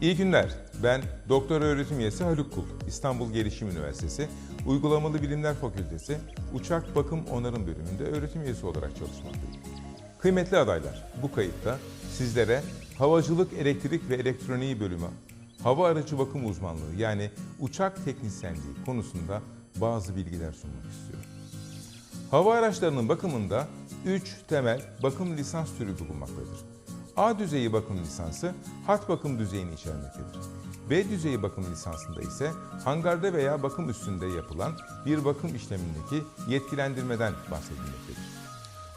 İyi günler. Ben Doktor Öğretim Üyesi Haluk Kul, İstanbul Gelişim Üniversitesi Uygulamalı Bilimler Fakültesi Uçak Bakım Onarım Bölümünde öğretim üyesi olarak çalışmaktayım. Kıymetli adaylar, bu kayıtta sizlere havacılık, elektrik ve elektroniği bölümü, hava aracı bakım uzmanlığı yani uçak teknisyenliği konusunda bazı bilgiler sunmak istiyorum. Hava araçlarının bakımında 3 temel bakım lisans türü bulunmaktadır. A düzeyi bakım lisansı hat bakım düzeyini içermektedir. B düzeyi bakım lisansında ise hangarda veya bakım üstünde yapılan bir bakım işlemindeki yetkilendirmeden bahsedilmektedir.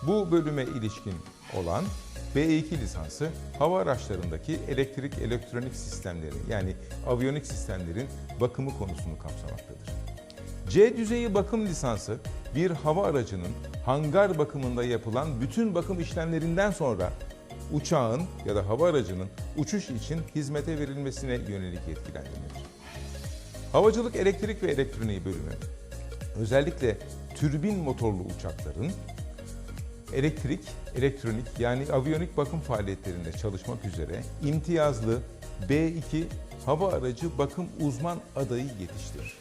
Bu bölüme ilişkin olan B2 lisansı hava araçlarındaki elektrik elektronik sistemleri yani aviyonik sistemlerin bakımı konusunu kapsamaktadır. C düzeyi bakım lisansı bir hava aracının hangar bakımında yapılan bütün bakım işlemlerinden sonra uçağın ya da hava aracının uçuş için hizmete verilmesine yönelik yetkilendirmedir. Havacılık elektrik ve elektroniği bölümü özellikle türbin motorlu uçakların elektrik, elektronik yani aviyonik bakım faaliyetlerinde çalışmak üzere imtiyazlı B2 hava aracı bakım uzman adayı yetiştirir.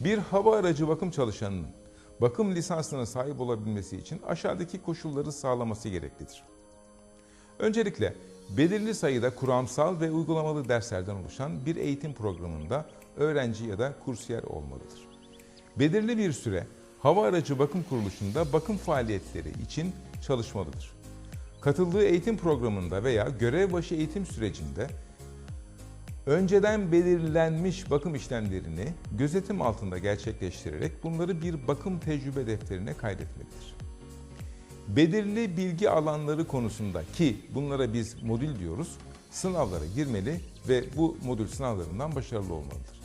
Bir hava aracı bakım çalışanının bakım lisansına sahip olabilmesi için aşağıdaki koşulları sağlaması gereklidir. Öncelikle belirli sayıda kuramsal ve uygulamalı derslerden oluşan bir eğitim programında öğrenci ya da kursiyer olmalıdır. Belirli bir süre hava aracı bakım kuruluşunda bakım faaliyetleri için çalışmalıdır. Katıldığı eğitim programında veya görev başı eğitim sürecinde önceden belirlenmiş bakım işlemlerini gözetim altında gerçekleştirerek bunları bir bakım tecrübe defterine kaydetmelidir. Belirli bilgi alanları konusunda ki bunlara biz modül diyoruz, sınavlara girmeli ve bu modül sınavlarından başarılı olmalıdır.